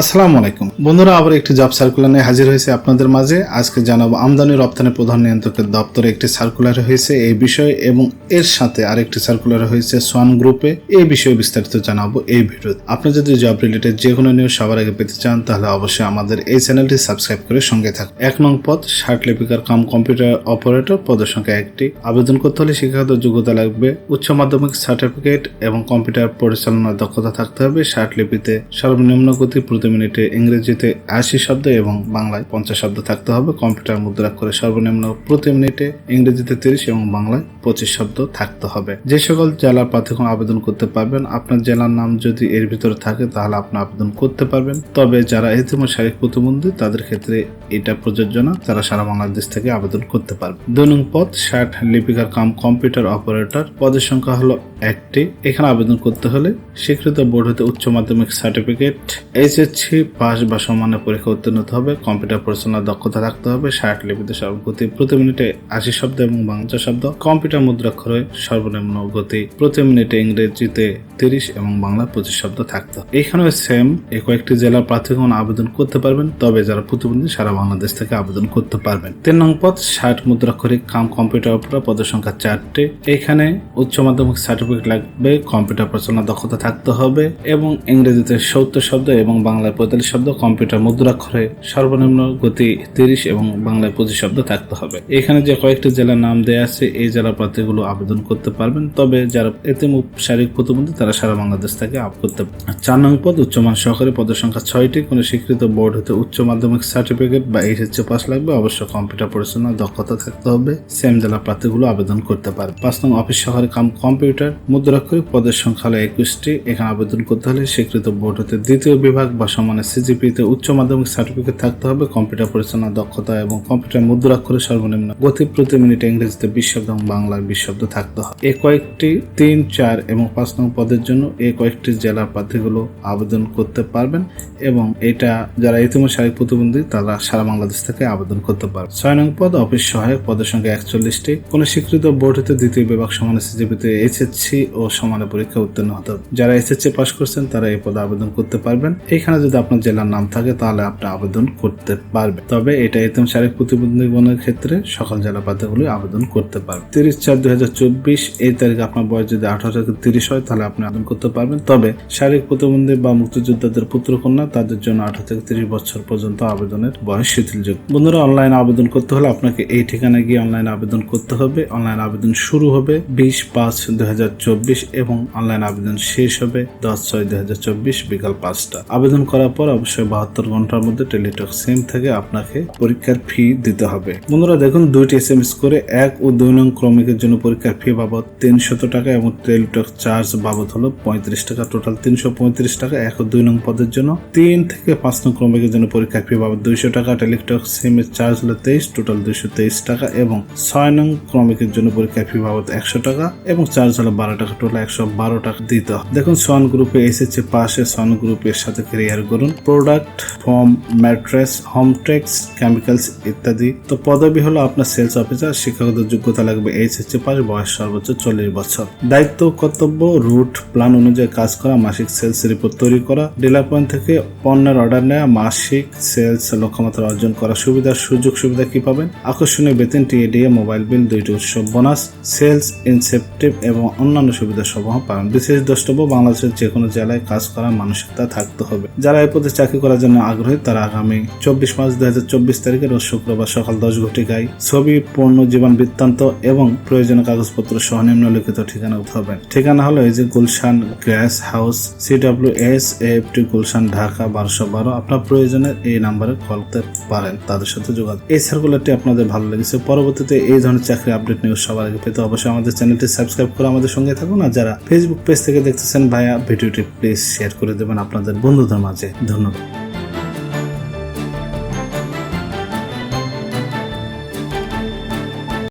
আসসালামু আলাইকুম। বন্ধুরা, আবার একটি জব সার্কুলার নিয়ে হাজির হয়েছে আপনাদের মাঝে। আজকে জানাব আমদানি রপ্তানি প্রধান নিয়ন্ত্রকের দপ্তরে একটি সার্কুলার হয়েছে এই বিষয়ে এবং এর সাথে আরেকটি সার্কুলার হয়েছে সোয়ান গ্রুপে এই বিষয়ে বিস্তারিত জানাব এই ভিডিওতে। আপনি যদি জব রিলেটেড যে কোনো নিউজ সবার আগে পেতে চান, তাহলে অবশ্যই আমাদের এই চ্যানেলটি সাবস্ক্রাইব করে সঙ্গে থাকুন। এক নং পদ ষাট লিপিকার কাম কম্পিউটার অপারেটর পদের সংখ্যা একটি। আবেদন করতে হলে শিক্ষাগত যোগ্যতা লাগবে, উচ্চ মাধ্যমিক সার্টিফিকেট এবং কম্পিউটার পরিচালনার দক্ষতা থাকতে হবে। ষাট লিপিতে সর্বনিম্ন গতি প্রতি মিনিটে ইংরেজিতে আশি শব্দ এবং বাংলায় পঞ্চাশ শব্দ থাকতে হবে। কম্পিউটার মুদ্রা করে সর্বনিম্ন প্রতি মিনিটে ইংরেজিতে তিরিশ এবং বাংলায় পঁচিশ শব্দ থাকতে হবে। যে সকল জেলার প্রার্থীগণ আবেদন করতে পারবেন, আপনার জেলার নাম যদি এর ভিতরে থাকে তাহলে আপনি আবেদন করতে পারবেন। তবে যারা ইতিমধ্যে শারীরিক প্রতিবন্ধী, তাদের ক্ষেত্রে এটা প্রযোজ্য না, তারা সারা বাংলাদেশ থেকে আবেদন করতে পারবে। দুই নং পদ ষাট লিপিকার কাম কম্পিউটার অপারেটর, পদের সংখ্যা হলো একটি। এখানে আবেদন করতে হলে স্বীকৃত বোর্ড হতে উচ্চ মাধ্যমিক সার্টিফিকেট, এইচএসসি পাস বা সমানের পরীক্ষা উত্তীর্ণ হতে হবে, কম্পিউটার পরিচালনার দক্ষতা থাকতে হবে, ষাট লিপিতে সর্বগতি, প্রতি মিনিটে আশি শব্দ এবং বাংলা শব্দ, কম্পিউটার মুদ্রাক্ষরে সর্বনিম্ন গতি, প্রতি মিনিটে ইংরেজিতে তিরিশ এবং বাংলা পঁচিশ শব্দ থাকতে হবে। এখানেও সেম এ কয়েকটি জেলার প্রার্থীগণ আবেদন করতে পারবেন, তবে যারা প্রতিবন্ধী, সারা বাংলাদেশ থেকে আবেদন করতে পারবেন। তিন নং পদ, ষাট মুদ্রাক্ষরিক কাম কম্পিউটার অপারেটর পদের সংখ্যা চারটে। এখানে উচ্চ মাধ্যমিক সার্টিফিকেট লাগবে, কম্পিউটার পরিচালনার দক্ষতা থাকতে হবে এবং ইংরেজিতে সত্তর শব্দ এবং বাংলায় পঁয়তাল্লিশ শব্দ, কম্পিউটার মুদ্রাক্ষরে সর্বনিম্ন গতি তিরিশ এবং বাংলায় পঁচিশ শব্দ থাকতে হবে। এখানে যে কয়েকটি জেলার নাম দেওয়া আছে, এই জেলা প্রার্থীগুলো আবেদন করতে পারবেন। তবে যারা এতে শারীরিক প্রতিবন্ধী, তারা সারা বাংলাদেশ থেকে আপ করতে চার নং পদ, উচ্চমান সহকারী পদের সংখ্যা ছয়টি। কোনো স্বীকৃত বোর্ড হতে উচ্চ মাধ্যমিক সার্টিফিকেট বা এইচএসসি পাস লাগবে অবশ্য কম্পিউটার পরিচালনার দক্ষতা থাকতে হবে। সেম জেলা প্রার্থীগুলো আবেদন করতে পারবে। পাঁচ নং অফিস সহকারী কাম কম্পিউটার মুদ্রাক্ষরিক পদের সংখ্যা হলো একুশটি। এখানে আবেদন করতে হলে স্বীকৃত বোর্ড হতে দ্বিতীয় বিভাগ বা সমানের সিজিপিতে উচ্চ মাধ্যমিক সার্টিফিকেট থাকতে হবে কম্পিউটার পরিচালনার দক্ষতা এবং কম্পিউটার মুদ্রাক্ষরে সর্বনিম্ন গতি প্রতি মিনিটে ইংরেজিতে বিশ এবং বাংলায় বিশ থাকতে হবে। এ কয়েকটি তিন, চার এবং পাঁচ নং পদের জন্য এ কয়েকটি জেলার প্রার্থীগুলো আবেদন করতে পারবেন এবং এটা যারা ইতিমধ্যে শারীরিক প্রতিবন্ধী তারা সারা বাংলাদেশ থেকে আবেদন করতে পারবে। ছয় নং পদ, অফিস সহায়ক পদের সংখ্যা একচল্লিশটি। কোন স্বীকৃত বোর্ড হতে দ্বিতীয় বিভাগ সমানে সিজিপিতে এইচএসসি ও সমানে পরীক্ষা উত্তীর্ণ হতে হবে। যারা এসএসসি পাস করছেন, তারা এই পদে আবেদন করতে পারবেন। এখানে যদি আপনার জেলার নাম থাকে, তাহলে আপনি আবেদন করতে পারবেন। তবে এটা একদম শারীরিক প্রতিবন্ধী গণের ক্ষেত্রে সকল জেলা প্রার্থীগুলি আবেদন করতে পারবেন। তিরিশ চার দুই হাজার চব্বিশ, এই তারিখে আপনার বয়স যদি আঠারো থেকে তিরিশ হয়, তাহলে আপনি আবেদন করতে পারবেন। তবে শারীরিক প্রতিবন্ধী বা মুক্তিযোদ্ধাদের পুত্র কন্যা তাদের জন্য আঠারো থেকে তিরিশ বছর পর্যন্ত আবেদনের বয়স শিথিলযোগ্য বন্ধুরা অনলাইন আবেদন করতে হলে আপনাকে এই ঠিকানায় গিয়ে অনলাইন আবেদন করতে হবে। অনলাইন আবেদন শুরু হবে বিশ পাঁচ দুই এবং অনলাইন আবেদন শেষ হবে দশ ছয় দুই বিকাল পাঁচটা। আবেদন করার পর অবশ্যই বাহাত্তর ঘণ্টার মধ্যে টেলিটক সিম থেকে আপনাকে পরীক্ষার ফি দিতে হবে। বন্ধুরা, দেখুন, দুইটি এস এম এস করে এক ও দুই নং ক্রমিকের জন্য পরীক্ষার ফি বাবদ তিনশত টাকা এবং টেলিটক চার্জ বাবদ হলো পঁয়ত্রিশ টাকা। টোটাল তিনশো পঁয়ত্রিশ টাকা, এক ও দুই নং পদের জন্য তিন থেকে পাঁচ নং ক্রমিকের জন্য পরীক্ষার ফি বাবদ দুইশো টাকা। টেলিটক সিম এর চার্জ হলো তেইশ টোটাল দুইশো তেইশ টাকা এবং ছয় নং ক্রমিকের জন্য পরীক্ষার ফি বাবদ একশো টাকা এবং চার্জ হলো বারো টাকা টোটাল একশো বারো টাকা দিতে হবে। দেখুন সন গ্রুপে এসেছে পাশে সন গ্রুপের সাথে ক্রিয়ার করুন। Product form mattress home tex chemicals ইত্যাদি। তো পদবি হলো আপনার সেলস অফিসার শিক্ষাগত যোগ্যতা লাগবে এইচএসসি পাস বয়স সর্বোচ্চ চল্লিশ বছর। দায়িত্ব কর্তব্য রুট প্ল্যান অনুযায়ী কাজ করা, মাসিক সেলস রিপোর্ট তৈরি করা ডিলার পয়েন্ট থেকে পণ্যের অর্ডার নেওয়া, মাসিক সেলস লক্ষ্যমাত্রা অর্জন করার সুবিধার সুযোগ সুবিধা কি পাবেন? আকর্ষণীয় বেতন, টিএডিএ, মোবাইল বিল, দুইটি উৎসব বোনাস, সেলস, ইনসেপটিভ এবং অন্যান্য সুবিধা সমূহ পাবেন। বিশেষ দ্রষ্টব্য, বাংলাদেশের যে কোনো জেলায় কাজ করার মানসিকতা থাকতে হবে। যারা এই পদে চাকরি করার জন্য আগ্রহী, তারা আগামী চব্বিশ পাঁচ দুই হাজার চব্বিশ তারিখে রোজ শুক্রবার সকাল দশ ঘটিকায় ছবি পূর্ণ জীবন বৃত্তান্ত এবং প্রয়োজনীয় কাগজপত্র সহ নিম্নলিখিত ঠিকানা উঠাবেন ঠিকানা হলো এই যে Gulshan gas house CW S FT Gulshan, Dhaka, বারোশো বারো। আপনার প্রয়োজনে এই নাম্বারে কল করতে পারেন, তাদের সাথে যোগাযোগ। এই সার্কুলারটি আপনাদের ভালো লেগেছে। পরবর্তীতে এই ধরনের চাকরি আপডেট নিউজ সবার আগে পেতে অবশ্যই আমাদের চ্যানেলটি সাবস্ক্রাইব করে আমাদের সঙ্গে থাকুন। আর যারা ফেসবুক পেজ থেকে দেখতেছেন, ভাইয়া, ভিডিওটি প্লিজ শেয়ার করে দেবেন আপনাদের বন্ধুদের মাঝে। ধন্যবাদ।